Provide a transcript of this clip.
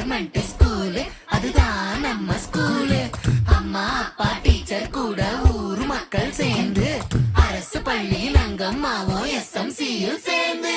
Government school அதுதான் நம்ம school அம்மா அப்பா டீச்சர் கூட ஊர் மக்கள் சேர்ந்து அரசு பள்ளியில் அங்கம்மாவும் எஸ்எம்சியில் சேர்ந்து.